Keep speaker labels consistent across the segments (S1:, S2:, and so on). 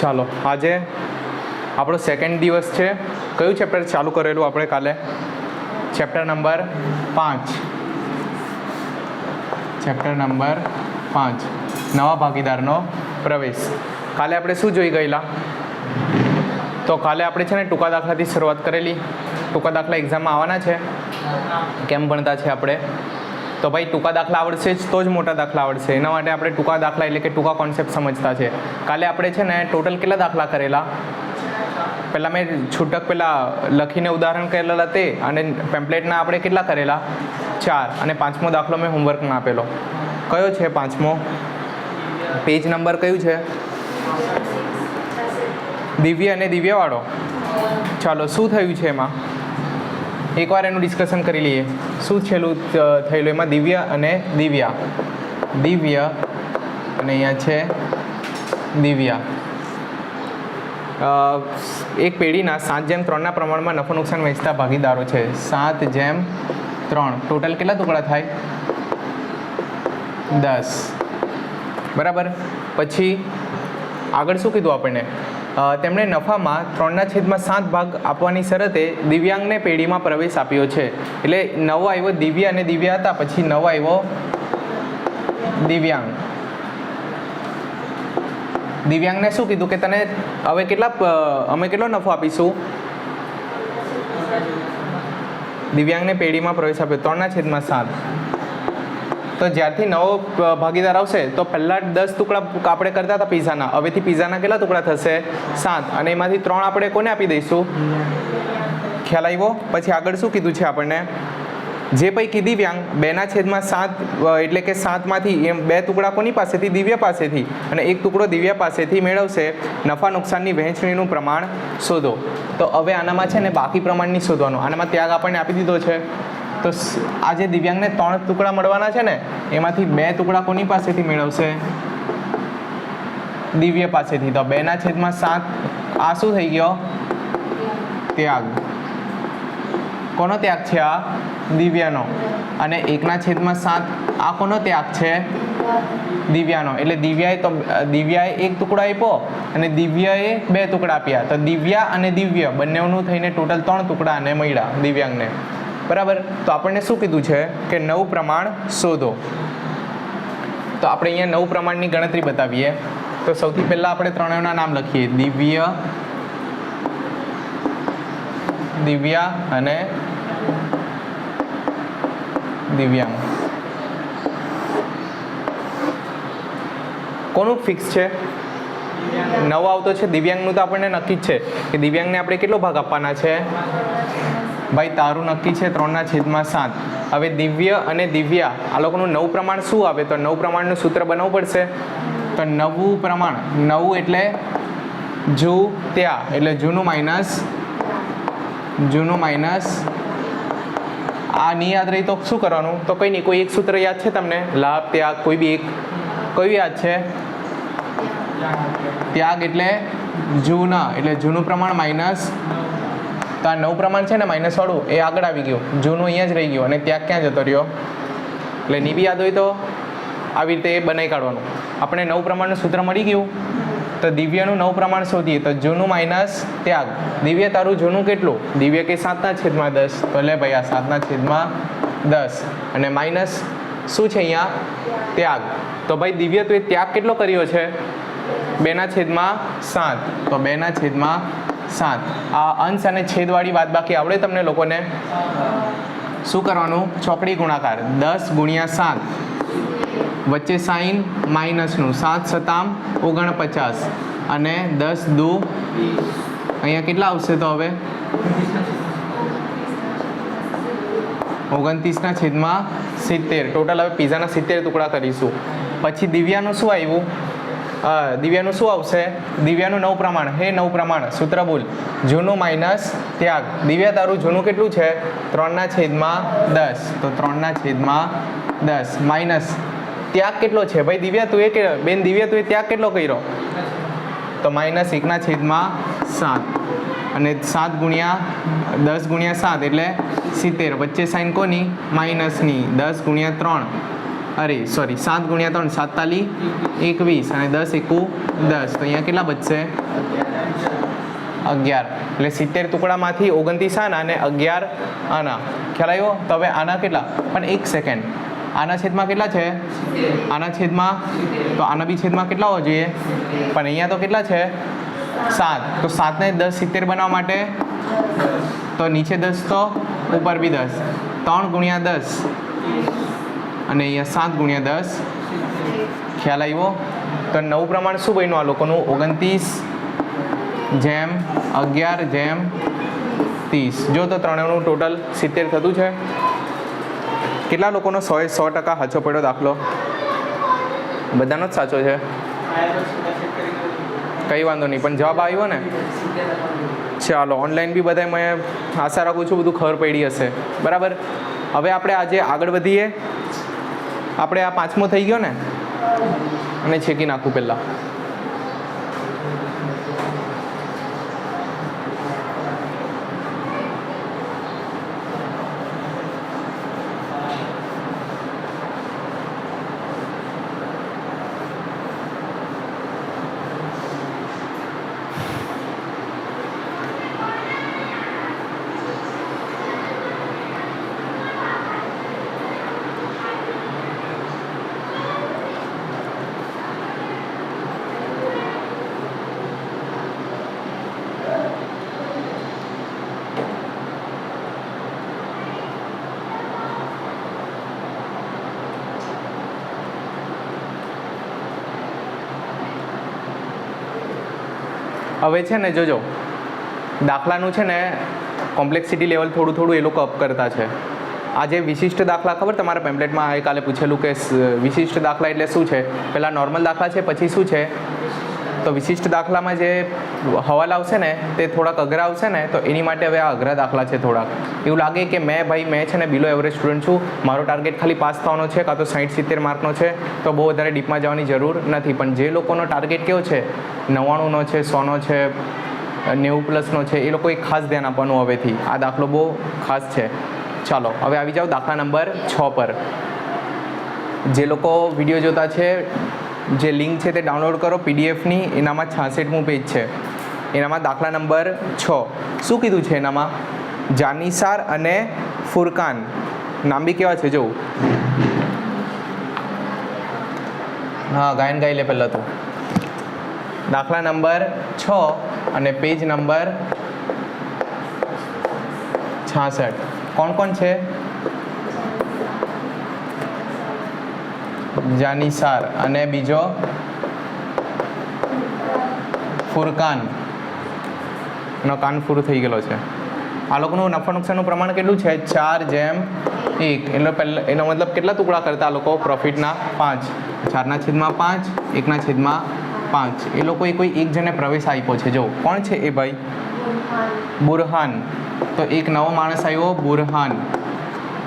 S1: ચાલો, આજે આપણો સેકન્ડ દિવસ છે. કયું ચેપ્ટર ચાલુ કરેલું આપણે કાલે? ચેપ્ટર નંબર પાંચ. ચેપ્ટર નંબર પાંચ. નવા ભાગીદારનો પ્રવેશ. કાલે આપણે શું જોઈ ગયેલા? તો કાલે આપણે છે ને ટૂંકા દાખલાથી શરૂઆત કરેલી. ટૂંકા દાખલા એક્ઝામમાં આવવાના છે. કેમ ભણતા છે આપણે? તો ભાઈ ટૂંકા દાખલા આવડશે જ, તો જ મોટા દાખલા આવડશે. એના માટે આપણે ટૂંકા દાખલા એટલે કે ટૂંકા કોન્સેપ્ટ સમજતા છે. કાલે આપણે છે ને ટોટલ કેટલા દાખલા કરેલા? પહેલાં મેં છૂટક પહેલાં લખીને ઉદાહરણ કરેલા તે અને પેમ્પલેટના આપણે કેટલા કરેલા? ચાર. અને પાંચમો દાખલો મેં હોમવર્કમાં આપેલો. કયો છે પાંચમો? પેજ નંબર કયું છે? દિવ્ય અને દિવ્યવાળો. ચાલો, શું થયું છે એમાં? એકવાર એનું ડિસ્કશન કરી લઈએ. શું છેલ્લું થયેલું? એમાં દિવ્ય અને દિવ્યા. દિવ્ય અને અહીંયા છે દિવ્યા. એક પેઢીના સાત જેમ ત્રણના પ્રમાણમાં નફો નુકસાન વહેંચતા ભાગીદારો છે. સાત જેમ ત્રણ. ટોટલ કેટલા ટુકડા થાય? દસ. બરાબર? પછી આગળ શું કીધું આપણને? તેમણે નફામાં ત્રણના છેદમાં સાત ભાગ આપવાની શરતે દિવ્યાંગને પેઢીમાં પ્રવેશ આપ્યો છે. એટલે નવો આવ્યો દિવ્ય અને દિવ્ય હતા, પછી નવો આવ્યો દિવ્યાંગ. દિવ્યાંગને શું કીધું કે તને હવે કેટલા અમે કેટલો નફો આપીશું? દિવ્યાંગને પેઢીમાં પ્રવેશ આપ્યો, ત્રણના છેદમાં સાત. તો જ્યારથી નવો ભાગીદાર આવશે, તો પહેલાં દસ ટુકડા આપણે કરતા હતા પીઝાના. હવેથી પીઝાના કેટલા ટુકડા થશે? સાત. અને એમાંથી ત્રણ આપણે કોને આપી દઈશું? ખ્યાલ આવ્યો? પછી આગળ શું કીધું છે આપણને? જે પૈકી દિવ્યાંગ, બેના છેદમાં સાત એટલે કે સાતમાંથી એમ બે ટુકડા કોની પાસેથી? દિવ્ય પાસેથી. અને એક ટુકડો દિવ્ય પાસેથી મેળવશે. નફા નુકસાનની વહેંચણીનું પ્રમાણ શોધો. તો હવે આનામાં છે ને બાકી પ્રમાણની શોધવાનું. આનામાં ત્યાગ આપણને આપી દીધો છે. તો આ જે દિવ્યાંગને ત્રણ ટુકડા મળવાના છે ને, એમાંથી બે ટુકડા કોની પાસેથી મેળવશે? દિવ્ય પાસેથી. તો બેના છેદમાં સાત. આ શું થઈ ગયો? ત્યાગ. કોનો ત્યાગ છે આ? દિવ્યાનો. અને એકના છેદમાં સાત. આ કોનો ત્યાગ છે? દિવ્યાનો. એટલે દિવ્યાએ તો, દિવ્યાએ એક ટુકડો આપ્યો અને દિવ્યાએ બે ટુકડા આપ્યા. તો દિવ્યા અને દિવ્ય બંનેનું થઈને ટોટલ ત્રણ ટુકડા અને મળ્યા દિવ્યાંગને. બરાબર? તો આપણને શું કીધું છે કે નવું પ્રમાણ શોધો. તો આપણે અહીંયા નવ પ્રમાણની ગણતરી બતાવીએ. તો સૌથી પહેલાં આપણે ત્રણેયના નામ લખીએ. દિવ્ય, દિવ્યા અને દિવ્યાંગ. કોનું ફિક્સ છે? નવો આવતો છે. દિવ્યાંગનું તો આપણને નક્કી જ છે કે દિવ્યાંગને આપણે કેટલો ભાગ આપવાના છે? ભાઈ, તારું નક્કી છે ત્રણના છેદમાં સાત. હવે દિવ્ય અને દિવ્યા, આ લોકોનું નવું પ્રમાણ શું આવે? તો નવું પ્રમાણનું સૂત્ર બનાવવું પડશે. તો નવું પ્રમાણ, નવું એટલે જુ ત્યાં, એટલે જૂનું માઇનસ જૂનું માઇનસ. આ નહીં યાદ રહી તો શું કરવાનું? તો કંઈ નહીં, કોઈ એક સૂત્ર યાદ છે તમને? લાભ, ત્યાગ, કોઈ બી એક. કયું યાદ છે? ત્યાગ એટલે જૂના, એટલે જૂનું પ્રમાણ માઇનસ તો આ નવ પ્રમાણ છે ને માઇનસ વાળું, એ આગળ આવી ગયું. જૂનું અહીંયા જ રહી ગયું અને ત્યાગ ક્યાં જતો રહ્યો? એટલે ની યાદ હોય તો આવી રીતે બનાવી કાઢવાનું. આપણે નવું પ્રમાણનું સૂત્ર મળી ગયું. તો દિવ્યનું નવું પ્રમાણ શોધીએ. તો જૂનું માઇનસ ત્યાગ દિવ્ય તારું જૂનું કેટલું? દિવ્ય કે સાતના છેદમાં દસ? તો લે ભાઈ, આ સાતના છેદમાં દસ. અને માઇનસ શું છે અહીંયા? ત્યાગ તો ભાઈ દિવ્ય તું એ ત્યાગ કેટલો કર્યો છે? બેના છેદમાં સાત. તો બેના છેદમાં સાત. આ અંશ અને છેદવાળી વાત બાકી આવડે તમને લોકોને? શું કરવાનું? ચોકડી ગુણાકાર. દસ ગુણ્યા સાત. વચ્ચે સાઈન માઇનસનું સાત સતામ ઓગણપચાસ. અને દસ દુ અહીંયા કેટલા આવશે તો હવે? ઓગણત્રીસના છેદમાં સિત્તેર. ટોટલ હવે પીઝાના સિત્તેર ટુકડા કરીશું. પછી દિવ્યાનું શું આવ્યું? દિવ્યાનું શું આવશે? દિવ્યાનું નવ પ્રમાણ. હે નવ પ્રમાણ. સૂત્ર ભૂલ જૂનું માઇનસ ત્યાગ. દિવ્યા તારું જૂનું કેટલું છે? ત્રણના છેદમાં દસ. તો ત્રણના છેદમાં દસ. માઇનસ. ત્યાગ કેટલો છે? ભાઈ, દિવ્યા તું એ બેન, દિવ્યા તું એ ત્યાગ કેટલો કર્યો? તો માઇનસ એકના છેદમાં સાત. અને સાત ગુણ્યા દસ ગુણ્યા સાત એટલે સિત્તેર. વચ્ચે સાઇન કોની? માઇનસની. દસ ગુણ્યા ત્રણ. અરે સોરી સાત ગુણ્યા ત્રણ, સાતતાલી, એકવીસ અને દસ એકુ દસ. તો અહીંયા કેટલા બચશે? અગિયાર. એટલે સિત્તેર ટુકડામાંથી ઓગણત્રીસ આના અને અગિયાર આના. ખ્યાલ આવ્યો? તો હવે આના કેટલા? પણ એક સેકન્ડ આના છેદમાં કેટલા છે? આના છેદમાં? તો આના બી છેદમાં કેટલા હોવા જોઈએ? પણ અહીંયા તો કેટલા છે? સાત. તો સાતને દસ સિત્તેર બનાવવા માટે? તો નીચે દસ તો ઉપર બી દસ. ત્રણ ગુણ્યા દસ. અને અહીંયા સાત ગુણ્યા દસ. ખ્યાલ આવ્યો? તો નવું પ્રમાણ શું બન્યું આ લોકોનું? ઓગણત્રીસ જેમ, અગિયાર જેમ, ત્રીસ. જો તો ત્રણેયનું ટોટલ સિત્તેર થતું છે. કેટલા લોકોનો સો સો ટકા સાચો પડ્યો દાખલો? બધાનો જ સાચો છે. કંઈ વાંધો નહીં, પણ જવાબ આવ્યો ને? ચાલો ઓનલાઈન બી બધાય મેં આશા રાખું છું બધું ખબર પડી હશે. બરાબર? હવે આપણે આજે આગળ વધીએ. આપણે આ પાંચમો થઈ ગયો ને? અને છેકી નાખું પહેલાં. હવે છે ને, જોજો. દાખલાનું છે ને કોમ્પ્લેક્સિટી લેવલ થોડું થોડું એ લોકો અપ કરતા છે. આ જે વિશિષ્ટ દાખલા, ખબર તમારા પેમ્પલેટમાં ગઈકાલે પૂછેલું કે વિશિષ્ટ દાખલા એટલે શું છે? પહેલાં નોર્મલ દાખલા છે, પછી શું છે? તો વિશિષ્ટ દાખલામાં જે હવાલ આવશે ને, તે થોડાક અઘરા આવશે ને, તો એની માટે હવે આ અઘરા દાખલા છે થોડાક. એવું લાગે કે મેં ભાઈ, મેં છે ને બિલો એવરેજ સ્ટુડન્ટ છું, મારો ટાર્ગેટ ખાલી પાસ થવાનો છે, કાં તો સાઠ સિત્તેર માર્કનો છે, તો બહુ વધારે ડીપમાં જવાની જરૂર નથી. પણ જે લોકોનો ટાર્ગેટ કેવો છે નવ્વાણુંનો છે સોનો છે, નેવું પ્લસનો છે, એ લોકોએ ખાસ ધ્યાન આપવાનું હવેથી. આ દાખલો બહુ ખાસ છે. ચાલો, હવે આવી જાઓ દાખલા નંબર છ પર. જે લોકો વીડિયો જોતા છે જે લિંક છે તે ડાઉનલોડ કરો પીડીએફની. એનામાં છાસઠમું પેજ છે. એનામાં દાખલા નંબર છ. શું કીધું છે એનામાં? જાનિસાર અને ફુરકાન. નામ બી કેવા છે? જોઉં હા, ગાયન ગાઈ લે પહેલાં તો. દાખલા નંબર છ અને પેજ નંબર છાસઠ. કોણ કોણ છે? જાનિસાર અને બીજો ફુરકાન. નો કાન પૂરું થઈ ગયેલો છે. આ લોકોનું નફા નુકસાનનું પ્રમાણ કેટલું છે? ચાર જેમ એક. એટલે પહેલા એનો મતલબ કેટલા ટુકડા કરતા લોકો પ્રોફિટના પાંચ. ચારના છેદમાં પાંચ, એકના છેદમાં પાંચ. એ લોકોએ કોઈ એક જણે પ્રવેશ આપ્યો છે. જો, કોણ છે એ ભાઈ? બુરહાન. તો એક નવો માણસ આવ્યો, બુરહાન.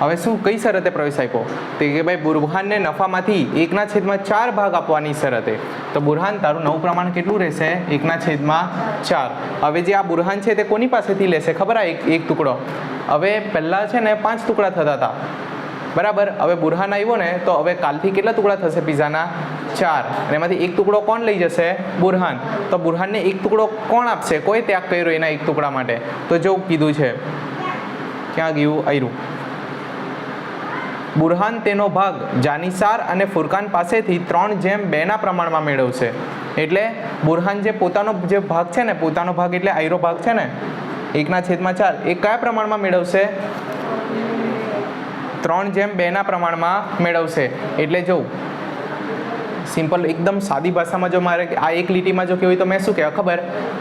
S1: હવે શું, કઈ શરતે પ્રવેશ આપ્યો? તે કે ભાઈ, બુરહાનને નફામાંથી એકના છેદમાં ચાર ભાગ આપવાની શરતે. તો બુરહાન, તારું નવું પ્રમાણ કેટલું રહેશે? એકના છેદમાં ચાર. હવે જે આ બુરહાન છે તે કોની પાસેથી લેશે? ખબર આ એક એક ટુકડો. હવે પહેલાં છે ને પાંચ ટુકડા થતા હતા. બરાબર? હવે બુરહાન આવ્યો ને, તો હવે કાલથી કેટલા ટુકડા થશે પિઝાના? ચાર. અને એમાંથી એક ટુકડો કોણ લઈ જશે? બુરહાન. તો બુરહાનને એક ટુકડો કોણ આપશે? કોઈ ત્યાગ કર્યો એના એક ટુકડા માટે. તો જો કીધું છે. ક્યાં ગયું? આયરું. બુરહાન તેનો ભાગ જાનિસાર અને ફુરકાન પાસેથી ત્રણ જેમ બેના પ્રમાણમાં મેળવશે. એટલે બુરહાન જે પોતાનો જે ભાગ છે ને, પોતાનો ભાગ એટલે આયરો ભાગ છે ને, એકના છેદમાં ચાર, એ કયા પ્રમાણમાં મેળવશે? ત્રણ જેમ બેના પ્રમાણમાં મેળવશે. એટલે જો સિમ્પલ, એકદમ સાદી ભાષામાં જો મારે આ એક લીટીમાં જો કહેવું તો મેં શું કહેવાય, ખબર?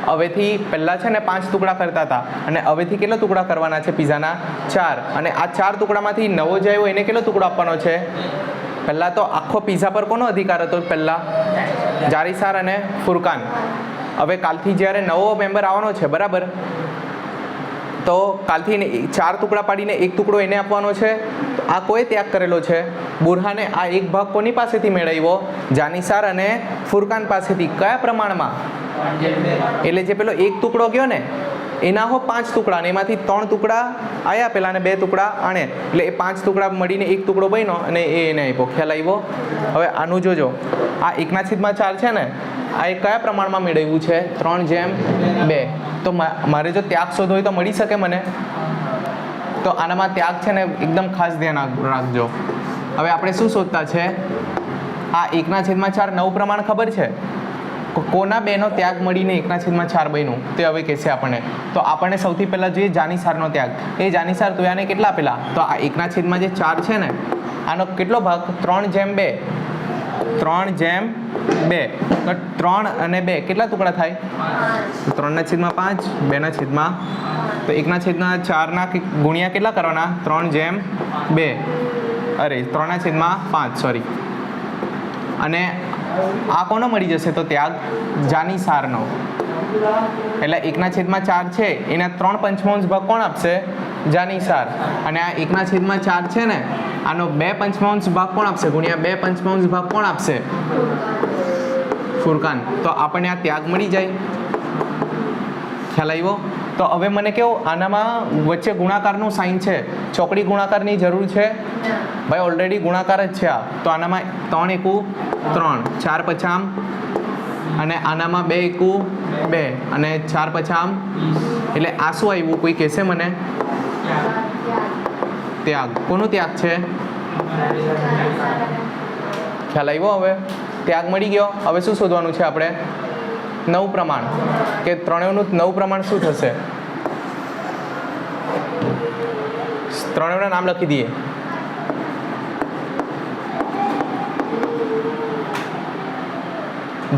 S1: હવેથી પહેલાં છે ને પાંચ ટુકડા કરતા હતા અને હવેથી કેટલા ટુકડા કરવાના છે પીઝાના? ચાર. અને આ ચાર ટુકડામાંથી નવો જે આવ્યો એને કેટલો ટુકડો આપવાનો છે? પહેલાં તો આખો પીઝા પર કોનો અધિકાર હતો પહેલાં? જારીસાર અને ફુરકાન. હવે કાલથી જ્યારે નવો મેમ્બર આવવાનો છે, બરાબર? તો કાલથી એને ચાર ટુકડા પાડીને એક ટુકડો એને આપવાનો છે. તો આ કોઈ ત્યાગ કરેલો છે. બુરહાને આ એક ભાગ કોની પાસેથી મેળવ્યો? જાનિસાર અને ફુરકાન પાસેથી. કયા પ્રમાણમાં? એટલે જે પેલો એક ટુકડો ગયો ને એના હો પાંચ ટુકડા અને એમાંથી ત્રણ ટુકડા આવ્યા પેલા અને બે ટુકડા આણે. એટલે એ પાંચ ટુકડા મળીને એક ટુકડો બન્યો અને એ એને આપ્યો. ખ્યાલ આવ્યો? હવે આનું જોજો. આ એકના છેદમાં ચાર છે ને? આ એ કયા પ્રમાણમાં મેળવ્યું છે? ત્રણ જેમ બે. તો મારે જો ત્યાગ શોધો હોય તો મળી શકે મને? તો આનામાં ત્યાગ છે ને એકદમ ખાસ ધ્યાન રાખજો. હવે આપણે શું શોધતા છે? આ એકના છેદમાં ચાર નવ પ્રમાણ ખબર છે? કોના બેનો ત્યાગ મળીને એકના છેદમાં ચાર બન્યું? તે હવે કહેશે આપણને. તો આપણને સૌથી પહેલાં જોઈએ જાનીસારનો ત્યાગ. એ જાનીસાર તોયાને કેટલા પહેલાં? તો આ એકના છેદમાં જે ચાર છે ને, આનો કેટલો ભાગ? ત્રણ જેમ બે. ત્રણ જેમ બે. તો ત્રણ અને બે કેટલા ટુકડા થાય? ત્રણના છેદમાં પાંચ, બેના છેદમાં તો એકના છેદના ચારના ગુણ્યા કેટલા કરવાના? ત્રણ જેમ બે. અરે, ત્રણના છેદમાં પાંચ સોરી અને આ કોનો મળી જશે? તો ત્યાગ જાનીસારનો. એટલે એકના છેદમાં ચાર છે. એના ત્રણ પંચમાંશ ભાગ કોણ આપશે? જાનીસાર. અને આ એકના છેદમાં ચાર છે ને, આનો બે પંચમાંશ ભાગ કોણ આપશે? ગુણ્યા બે પંચમાંશ ભાગ કોણ આપશે? ફુરકાન. તો આપણને આ ત્યાગ મળી જાય. ખ્યાલ આવ્યો? તો હવે મને કેવું, આનામાં વચ્ચે ગુણાકારનું સાઇન છે. ચોકડી ગુણાકારની જરૂર છે. ભાઈ ઓલરેડી ગુણાકાર જ છે આ. તો આનામાં ત્રણ એકુ ત્રણ. ચાર પછામ અને આનામાં બે એકું બે. અને ચાર પછામ એટલે આ શું આવ્યું. કોઈ કહેશે મને? ત્યાગ. કોનો ત્યાગ છે? ખ્યાલ આવ્યો હવે? ત્યાગ મળી ગયો. હવે શું શોધવાનું છે આપણે? નવ પ્રમાણ. કે ત્રણેયનું નવ પ્રમાણ શું થશે? ત્રણેયના નામ લખી દઈએ.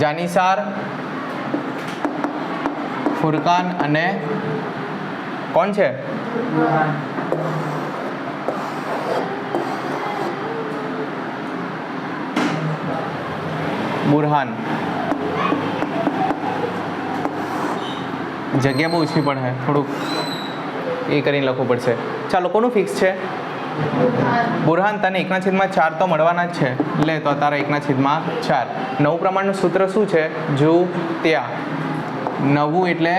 S1: જાનીસાર, ફુરકાન અને કોણ છે? બુરહાન. જગ્યા બહુ ઓછી હે, થોડુંક એ કરીને લખવું પડશે. ચાલો કોનું ફિક્સ છે. બુરહાન તને એકના છેદમાં ચાર તો મળવાના જ છે. લે, તો તારા એકના છેદમાં ચાર. નવું પ્રમાણનું સૂત્ર શું છે? જુ, ત્યાં. નવું એટલે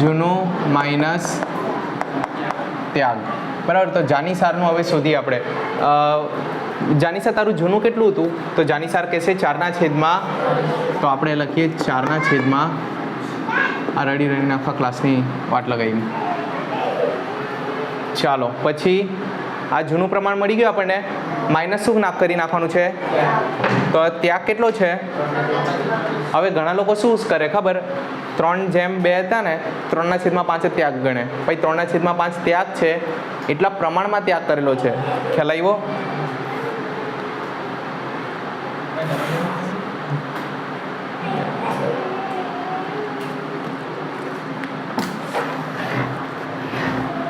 S1: જૂનું માઇનસ ત્યાગ. બરાબર, તો જાનીસારનું હવે શોધી આપણે. જાનીસા તારું જૂનું કેટલું હતું? તો જાનીસાર કહેશે ચારના છેદમાં, તો આપણે લખીએ ચારના છેદમાં, આ રડી રડીને આખા ક્લાસની વાટ લગાવી ચાલો, પછી આ જૂનું પ્રમાણ મળી ગયું આપણને. માઇનસ શું નાખ કરી નાખવાનું છે? તો ત્યાગ કેટલો છે? હવે ઘણા લોકો શું કરે ખબર? ત્રણ જેમ બે હતા ને, ત્રણના છેદમાં પાંચ ત્યાગ ગણે. પછી ત્રણના છેદમાં પાંચ ત્યાગ છે, એટલા પ્રમાણમાં ત્યાગ કરેલો છે. ખ્યાલ આવ્યો?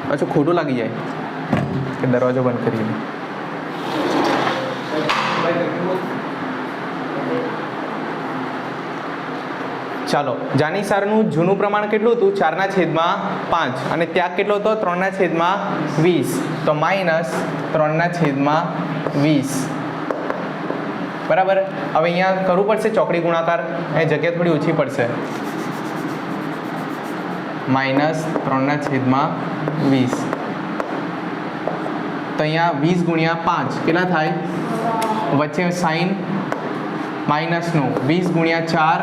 S1: પાછું ખોટું લાગી જાય કે દરવાજો બંધ કરીને. ચાલો જાનીસારનું જૂનું પ્રમાણ કેટલું હતું? ચારના છેદમાં પાંચ. અને ત્યાગ કેટલો હતો? ત્રણના છેદમાં વીસ. તો માઇનસ ત્રણના છેદમાં વીસ. બરાબર? હવે અહીંયા કરવું પડશે ચોકડી ગુણાકાર. એ જગ્યા થોડી ઓછી પડશે. માઇનસ ત્રણના છેદમાં વીસ. તો અહીંયા વીસ ગુણ્યા પાંચ કેટલા થાય? વચ્ચે સાઈન માઇનસનું વીસ ગુણ્યા ચાર,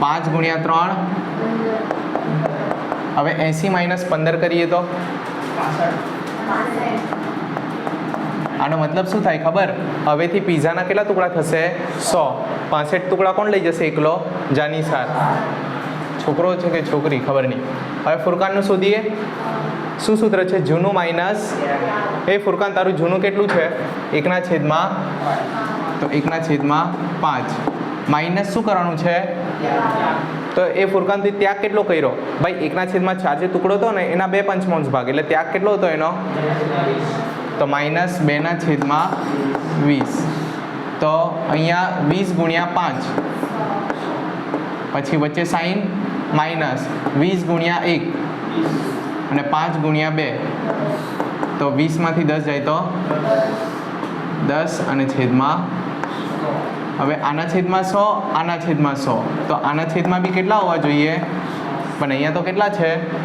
S1: પાંચ ગુણ્યા ત્રણ. હવે એંસી માઇનસ પંદર કરીએ તો? આનો મતલબ શું થાય ખબર? હવેથી પીઝાના કેટલા ટુકડા થશે? સો. પાસઠ ટુકડા કોણ લઈ જશે એકલો? જાનીસાર છોકરો છે કે છોકરી, ખબર નહીં. હવે ફુરકાનનું શોધીએ શું સૂત્ર છે? જૂનું માઇનસ. એ ફુરકાન તારું જૂનું કેટલું છે? એકના છેદમાં તો એકના છેદમાં પાંચ. માઇનસ શું કરવાનું છે? તો એ ફુરકાનથી ત્યાગ કેટલો કર્યો? ભાઈ, એકના છેદમાં ચાર જે ટુકડો હતો ને, એના બે પંચમાંશ ભાગ. એટલે ત્યાગ કેટલો હતો એનો? તો માઇનસ બેના છેદમાં વીસ. તો અહીંયા વીસ ગુણ્યા પાંચ. પછી વચ્ચે સાઈન માઇનસ વીસ ગુણ્યા એક. અને પાંચ ગુણ્યા બે. તો વીસમાંથી દસ જાય તો દસ અને છેદમાં હવે આના છેદમાં સો, આના છેદમાં સો. તો આના છેદમાં બી કેટલા હોવા જોઈએ? પણ અહીંયા તો કેટલા છે?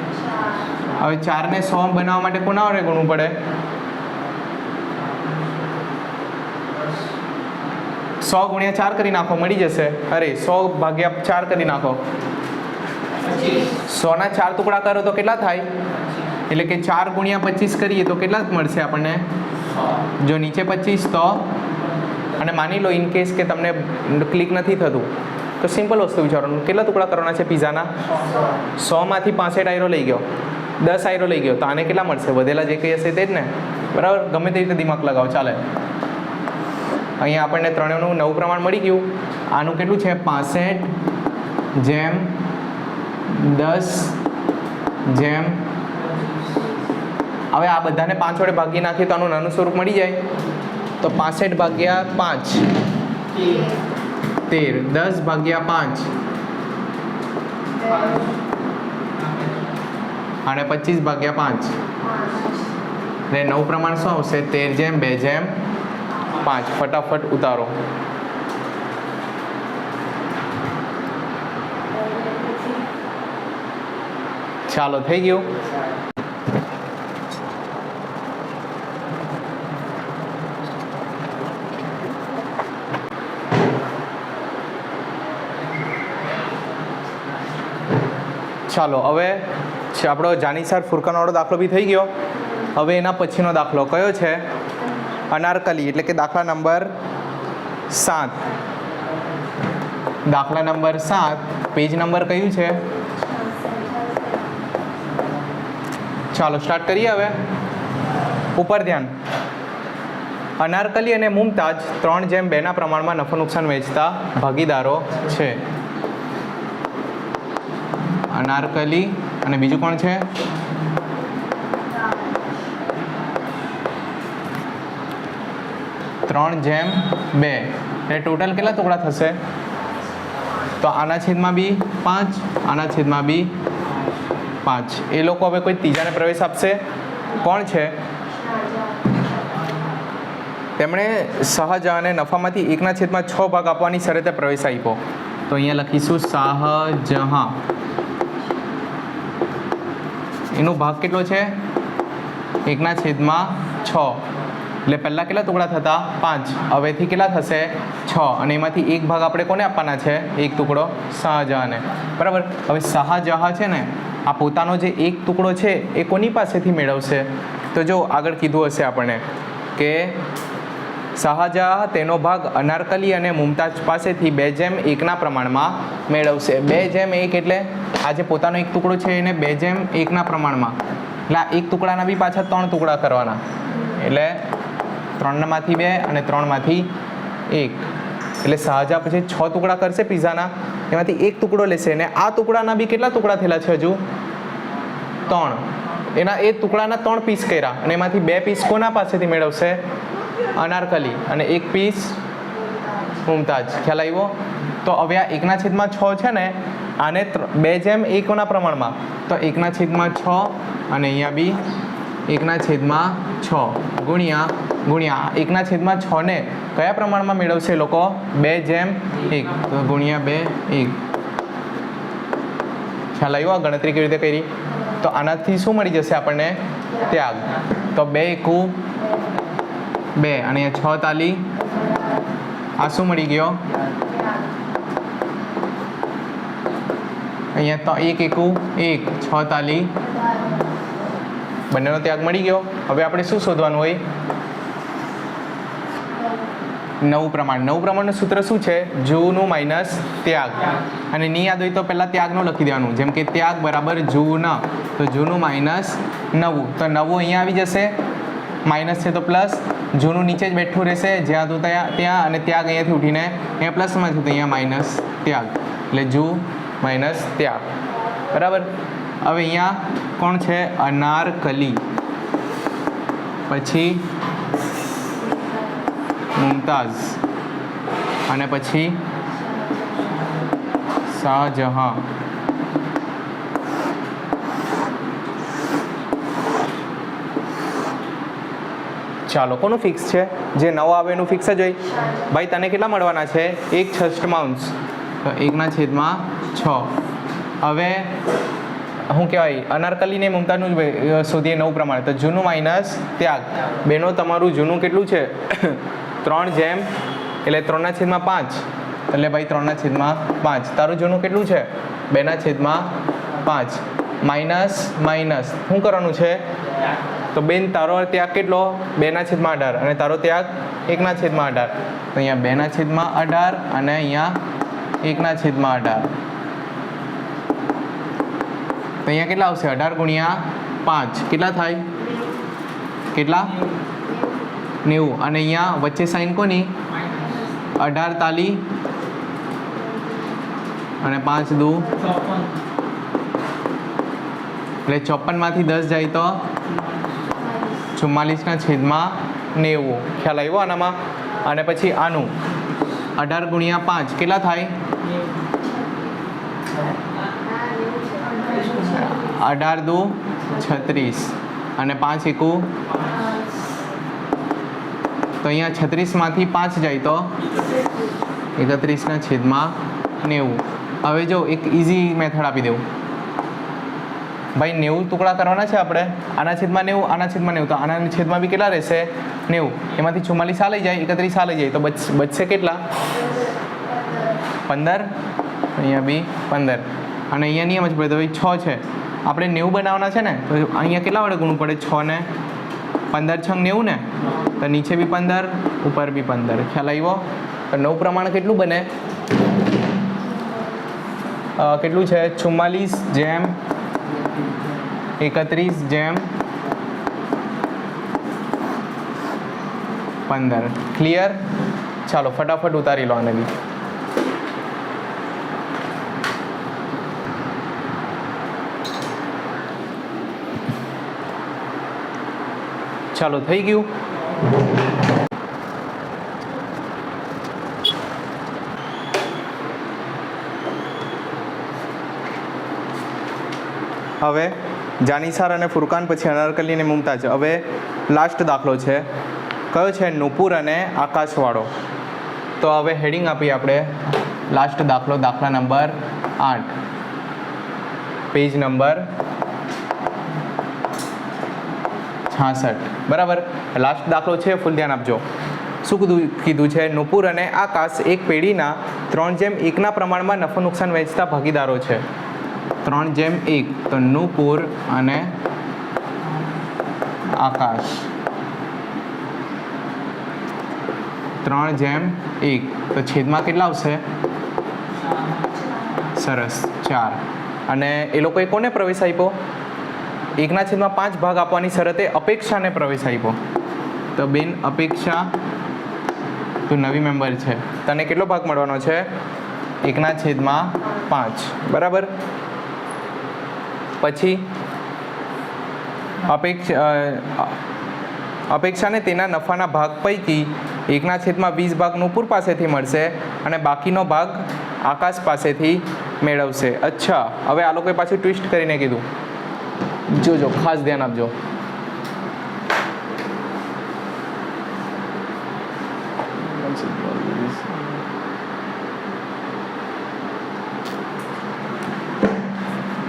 S1: હવે ચારને સો બનાવવા માટે કોના વડે ગુણવું પડે? સો ગુણ્યા ચાર કરી નાખો, મળી જશે. અરે, સો ભાગ્યા ચાર કરી નાખો. સોના ચાર ટુકડા કરો તો કેટલા થાય? એટલે કે ચાર ગુણ્યા પચીસ કરીએ તો કેટલા મળશે આપણને? જો નીચે પચીસ તો? અને માની લો ઇન કેસ કે તમને ક્લિક નથી થતું, તો સિમ્પલ વસ્તુ વિચારવાનું કેટલા ટુકડા કરવાના છે પીઝાના સોમાંથી પાસઠ આયરો લઈ ગયો. દસ આયરો લઈ ગયો. તો આને કેટલા મળશે? વધેલા જે કંઈ હશે તે જ ને? બરાબર? ગમે તે રીતે દિમાગ લગાવો. ચાલે. અહીંયા આપણને ત્રણેયનું નવું પ્રમાણ મળી ગયું. આનું કેટલું છે? પાસઠ જેમ દસ, જેમ. હવે આ બધાને પાંચ વડે ભાગી નાખીએ તો આનું નાનું સ્વરૂપ મળી જાય. તો પાસઠ ભાગ્યા પાંચ. તેર. દસ ભાગ્યા પાંચ. અને પચીસ ભાગ્યા પાંચ. ને નવું પ્રમાણ શું આવશે? તેર જેમ, બે જેમ. પાંચ. ફટાફટ ઉતારો. ચાલો, થઈ ગયું. ચાલો, હવે આપણો જાનીસાર ફુરકાનવાળો દાખલો બી થઈ ગયો. હવે એના પછીનો દાખલો કયો છે? અનારકલી, એટલે કે દાખલા નંબર સાત. દાખલા નંબર સાત, પેજ નંબર કયું છે? ચાલો સ્ટાર્ટ કરીએ હવે. ઉપર ધ્યાન. અનારકલી અને મુમતાજ ત્રણ જેમ બેના પ્રમાણમાં નફો નુકસાન વેચતા ભાગીદારો છે. અનારકલી અને બીજું કોણ છે? ત્રણ જેમ બે. એટલે ટોટલ કેટલા ટુકડા થશે? તો આના છેદમાં બી પાંચ, આના છેદમાં બી પાંચ. એ લોકો હવે કોઈ ત્રીજાને પ્રવેશ આપશે? કોણ છે? તેમણે શાહજહાંને નફામાંથી એકના છેદમાં છ ભાગ આપવાની શરતે પ્રવેશ આપ્યો. તો અહીંયા લખીશું, શાહજહાં. એનો ભાગ કેટલો છે? એકના છેદમાં છ. એટલે પહેલાં કેટલા ટુકડા થતા? પાંચ. હવેથી કેટલા થશે? છ. અને એમાંથી એક ભાગ આપણે કોને આપવાના છે? એક ટુકડો શાહજહાંને. બરાબર? હવે શાહજહાં છે ને આ પોતાનો જે એક ટુકડો છે એ કોની પાસેથી મેળવશે? તો જો આગળ કીધું હશે આપણને કે શાહજહાં તેનો ભાગ અનારકલી અને મુમતાજ પાસેથી બે જેમ એકના પ્રમાણમાં મેળવશે. બે જેમ એક એટલે આ જે પોતાનો એક ટુકડો છે એને બે જેમ એકના પ્રમાણમાં. એટલે આ એક ટુકડાના બી પાછા ત્રણ ટુકડા કરવાના. એટલે ત્રણમાંથી બે અને ત્રણમાંથી એક. એટલે શાહજા પછી છ ટુકડા કરશે પીઝાના. એમાંથી એક ટુકડો લેશે અને આ ટુકડાના બી કેટલા ટુકડા થયેલા છે હજુ? ત્રણ. એના એ ટુકડાના ત્રણ પીસ કર્યા અને એમાંથી બે પીસ કોના પાસેથી મેળવશે? અનારકલી. અને એક પીસ મુમતાજ. ખ્યાલ આવ્યો? તો હવે આ એકના છેદમાં છ છે ને, આને બે જેમ એકના પ્રમાણમાં. તો એકના છેદમાં છ અને અહીંયા બી એકના છેદમાં છ. ગુણ્યા ગુણ્યા એકના છેદમાં છ ને કયા પ્રમાણમાં મેળવશે લોકો? બે જેમ એક. તો ગુણ્યા બે, એક. ખ્યાલ આવ્યો આ ગણતરી કેવી રીતે કરી? તો આનાથી શું મળી જશે આપણને? ત્યાગ. તો બે એકુ, બે. અને છ તાલી. આ શું મળી ગયો? અહીંયા તો એક એકુ, એક. છ તાલી. બંનેનો ત્યાગ મળી ગયો. હવે આપણે શું શોધવાનું હોય? નવું પ્રમાણ. નવું પ્રમાણનું સૂત્ર શું છે? જૂનું માઇનસ ત્યાગ. અને ની યાદ હોય તો પહેલાં ત્યાગનું લખી દેવાનું. જેમ કે ત્યાગ બરાબર જૂન. તો જૂનું માઇનસ નવું. તો નવું અહીંયા આવી જશે. માઇનસ છે તો પ્લસ. જૂનું નીચે જ બેઠું રહેશે. જ્યાં તો ત્યાં ત્યાં અને ત્યાગ અહીંયાથી ઉઠીને અહીંયા પ્લસમાં છે તો અહીંયા માઇનસ ત્યાગ. એટલે જૂ માઇનસ ત્યાગ. બરાબર? હવે અહીંયા કોણ છે? અનારકલી. પછી મુમતાઝ. અને પછી શાહજહાં. ચાલો કોનું ફિક્સ છે? જે નવો આવે એનું ફિક્સ જ હોય. ભાઈ તને કેટલા મળવાના છે? એક છઠ્ઠમાંશ તો એકના છેદમાં છ. હવે શું કહેવાય અનારકલીને મુમતાનું શોધીએ નવું પ્રમાણે. તો જૂનું માઇનસ ત્યાગ. બેનો તમારું જૂનું કેટલું છે? ત્રણ જેમ, એટલે ત્રણના છેદમાં પાંચ. એટલે ભાઈ ત્રણના છેદમાં પાંચ. તારું જૂનું કેટલું છે? બેના છેદમાં પાંચ. માઇનસ માઇનસ શું કરવાનું છે? તો બેન, તારો ત્યાગ કેટલો? બેના છેદમાં અઢાર. અને તારો ત્યાગ એકના છેદમાં અઢાર. તો અહીંયા બેના છેદમાં અઢાર અને અહીંયા એકના છેદમાં અઢાર. તો અહીંયા કેટલા આવશે? અઢાર ગુણ્યા પાંચ. કેટલા થાય? કેટલા? નેવું. અને અહીંયા વચ્ચે સાઈન કોની? અઢાર તાલી. અને પાંચ દુ. એટલે ચોપનમાંથી દસ જાય તો? ચુમ્માલીસના છેદમાં નેવું. ખ્યાલ આવ્યો આનામાં? અને પછી આનું. અઢાર ગુણ્યા પાંચ, કેટલા થાય? અઢાર દુ છત્રીસ. અને પાંચ એકુ? તો અહીંયા છત્રીસમાંથી પાંચ જાય તો એકત્રીસના છેદમાં નેવું. હવે જો એક ઇઝી મેથડ આપી દઉં ભાઈ, નેવું ટુકડા કરવાના છે આપણે. આના છેદમાં નેવું, આના છેદમાં નેવું. તો આના છેદમાં બી કેટલા રહેશે? નેવું. એમાંથી ચુમ્માલીસ આ જાય, એકત્રીસ આ જાય. તો બચશે કેટલા? પંદર. અહીંયા બી પંદર. અને અહીંયા નિયમ જ પડે. તો ભાઈ, છ છે. આપણે નેવું બનાવવાના છે ને, તો અહીંયા કેટલા વડે ગુણવું પડે? છ ને પંદર છંગ નેવું ને, તો નીચે બી પંદર, ઉપર બી પંદર. ખ્યાલ આવ્યો? તો નવ પ્રમાણ કેટલું બને? કેટલું છે? ચુમ્માલીસ જેમ, એકત્રીસ જેમ, પંદર. ક્લિયર ચાલો, ફટાફટ ઉતારી લો આને બી. ચાલો થઈ ગયું. હવે જાનીસાર અને ફુરકાન પછી અનારકલી અને મુમતાજ. હવે લાસ્ટ દાખલો છે. કયો છે? નુપુર અને આકાશવાળો. તો હવે હેડિંગ આપીએ આપણે. લાસ્ટ દાખલો, દાખલા નંબર આઠ. પેજ નંબર છાસઠ. બરાબર? લાસ્ટ દાખલો છે ફૂલ ધ્યાન આપજો. શું કીધું કીધું છે? નુપુર અને આકાશ એક પેઢીના ત્રણ જેમ એકના પ્રમાણમાં નફો નુકસાન વહેંચતા ભાગીદારો છે. ત્રણ જેમ એક. તો નુપુર અને આકાશ. ત્રણ જેમ એક. તો છેદમાં કેટલા આવશે? સરસ. ચાર. અને એ લોકોએ કોને પ્રવેશ આપ્યો? એકના છેદમાં પાંચ ભાગ આપવાની શરતે અપેક્ષાને પ્રવેશ આપ્યો. તો બેન, અપેક્ષા તું નવી મેમ્બર છે. તને કેટલો ભાગ મળવાનો છે? એકના છેદમાં પાંચ. બરાબર? પછી અપેક્ષા અપેક્ષાને તેના નફાના ભાગ પૈકી એકના છેદમાં વીસ ભાગ નુપુર પાસેથી મળશે અને બાકીનો ભાગ આકાશ પાસેથી મેળવશે. અચ્છા, હવે આ લોકોએ પાછું ટ્વિસ્ટ કરીને કીધું. જોજો ખાસ ધ્યાન આપજો.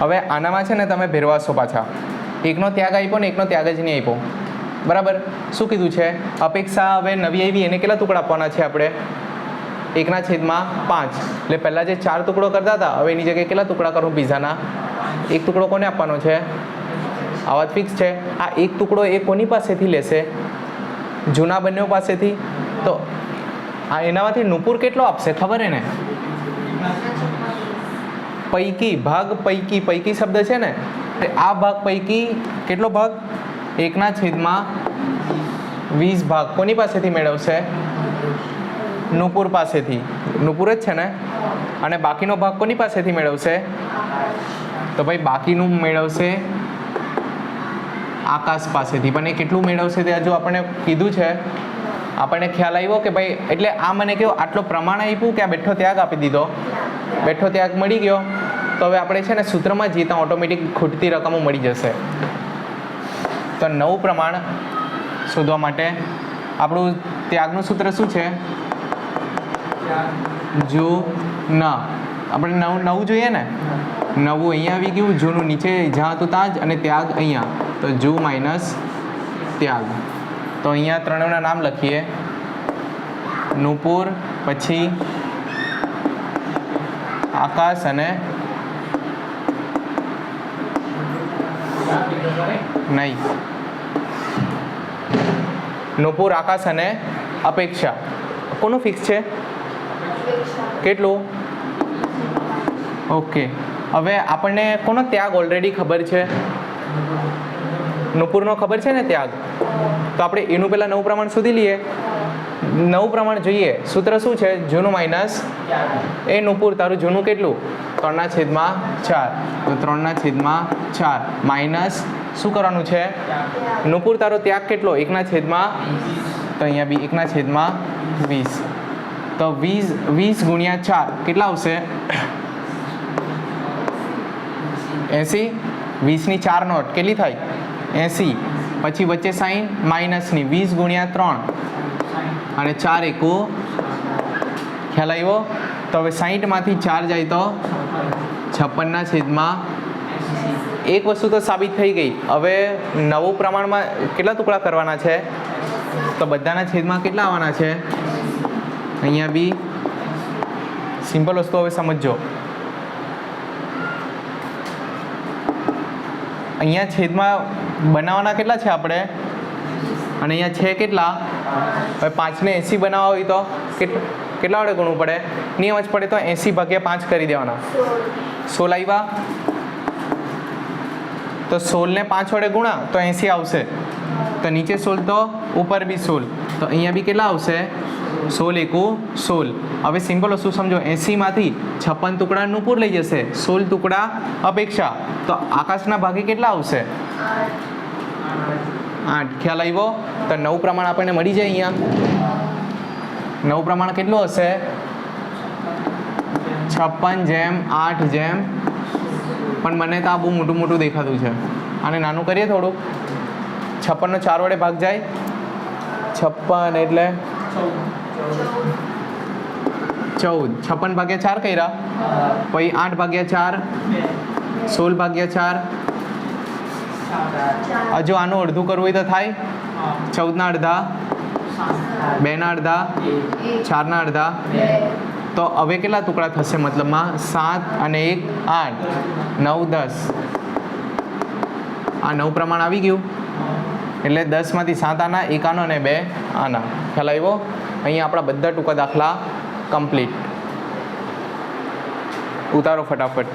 S1: હવે આનામાં છે ને તમે ભેરવાશો પાછા. એકનો ત્યાગ આપ્યો ને એકનો ત્યાગ જ નહીં આપ્યો. બરાબર? શું કીધું છે? અપેક્ષા હવે નવી આવી, એને કેટલા ટુકડા આપવાના છે આપણે? એકના છેદમાં પાંચ. એટલે પહેલાં જે ચાર ટુકડો કરતા હતા, હવે એની જગ્યાએ કેટલા ટુકડા કરું? પીઝાના એક ટુકડો કોને આપવાનો છે? આ વાત ફિક્સ છે. આ એક ટુકડો એ કોની પાસેથી લેશે? જૂના બંને પાસેથી? તો આ એનામાંથી નુપુર કેટલો આપશે? ખબર એને? પૈકી, ભાગ પૈકી પૈકી શબ્દ છે ને? આ ભાગ પૈકી કેટલો ભાગ? એકના છેદમાં વીસ ભાગ. કોની પાસેથી મેળવશે? નુપુર પાસેથી. નુપુર જ છે ને? અને બાકીનો ભાગ કોની પાસેથી મેળવશે? તો ભાઈ બાકીનું મેળવશે આકાશ પાસેથી. પણ એ કેટલું મેળવશે તે હજુ આપણને કીધું છે, આપણને ખ્યાલ આવ્યો કે ભાઈ, એટલે આ મને કેવો આટલો પ્રમાણ આપ્યું કે આ બેઠો ત્યાગ આપી દીધો. બેઠો ત્યાગ મળી ગયો. તો હવે આપણે છે ને સૂત્રમાં જીતા ઓટોમેટિક ખૂટતી રકમો મળી જશે. તો નવું પ્રમાણ શોધવા માટે આપણું ત્યાગનું સૂત્ર શું છે? જુ ન આપણે નવું નવું જોઈએ ને? નવું અહીંયા આવી ગયું, જૂનું નીચે, જ્યાં હતું ત્યાં જ અને ત્યાગ અહીંયા. તો જુ માઇનસ ત્યાગ. તો અહીંયા ત્રણેયના નામ લખીએ. નુપુર, પછી આકાશ અને નહીં. નુપુર, આકાશ અને અપેક્ષા. કોનું ફિક્સ છે? કેટલું? ઓકે. હવે આપણને કોનો ત્યાગ ઓલરેડી ખબર છે? નુપુરનો ખબર છે ને ત્યાગ? તો આપણે એનું પહેલાં નવું પ્રમાણ શોધી લઈએ. નવું પ્રમાણ જોઈએ. સૂત્ર શું છે? જૂનું માઇનસ એ નુપુર. તારું જૂનું કેટલું? ત્રણના છેદમાં ચાર. તો ત્રણના છેદમાં ચાર. માઇનસ શું કરવાનું છે? નુપુર તારો ત્યાગ કેટલો? એકના છેદમાં તો અહીંયા બી એકના છેદમાં વીસ. તો વીસ વીસ ગુણ્યા ચાર કેટલા આવશે? એંસી. વીસની ચાર નોટ કેટલી થાય? એંસી. પછી વચ્ચે સાઈન માઇનસની વીસ ગુણ્યા ત્રણ. અને ચાર એકુ. ખ્યાલ આવ્યો? તો હવે સાહીઠમાંથી ચાર જાય તો છપ્પનના છેદમાં એક વસ્તુ તો સાબિત થઈ ગઈ. હવે નવું પ્રમાણમાં કેટલા ટુકડા કરવાના છે? તો બધાના છેદમાં કેટલા આવવાના છે? અહીંયા બી સિમ્પલ વસ્તુ હવે સમજજો. અહીંયા છેદમાં બનાવવાના કેટલા છે આપણે? અને અહીંયા છે કેટલા? હવે પાંચને એંસી બનાવવા હોય તો કેટ- કેટલા વડે ગુણવું પડે? નિયમ જ પડે તો એંસી ભાગ્યા પાંચ કરી દેવાના. સોળ આવ્યા તો સોળને પાંચ વડે ગુણા, તો એંસી આવશે. તો નીચે સોળ, તો ઉપર બી સોળ. તો અહીંયા બી કેટલા આવશે? સોળ એકુ સોળ. હવે સિમ્પલ વસ્તુ સમજો? એંસીમાંથી છપ્પન ટુકડા નુપુર લઈ જશે. સોળ ટુકડા અપેક્ષા. તો આકાશના ભાગે કેટલા આવશે? આઠ ખ્યાલ આવ્યો? તો નવું પ્રમાણ આપણને મળી જાય અહીંયા. નવું પ્રમાણ કેટલું હશે? છપ્પન જેમ આઠ જેમ. પણ મને તો આ બહુ મોટું મોટું દેખાતું છે. આને નાનું કરીએ થોડુંક. છપ્પનનો ચાર વડે ભાગ જાય. છપ્પન એટલે ચૌદ. છપ્પન ભાગ્યા ચાર કર્યા. પછી આઠ ભાગ્યા ચાર. સોળ ભાગ્યા ચાર. હજુ આનું અડધું કરવું હોય તો થાય. ચૌદના અડધા. બેના અડધા. ચારના અડધા. તો હવે કેટલા ટુકડા થશે મતલબમાં? સાત અને એક આઠ. નવ દસ. આ નવ પ્રમાણ આવી ગયું. એટલે દસમાંથી સાત આના એક આનો અને બે આના. ખ્યાલ આવ્યો? અહીંયા આપણા બધા ટૂંકા દાખલા કમ્પ્લીટ. ઉતારો ફટાફટ.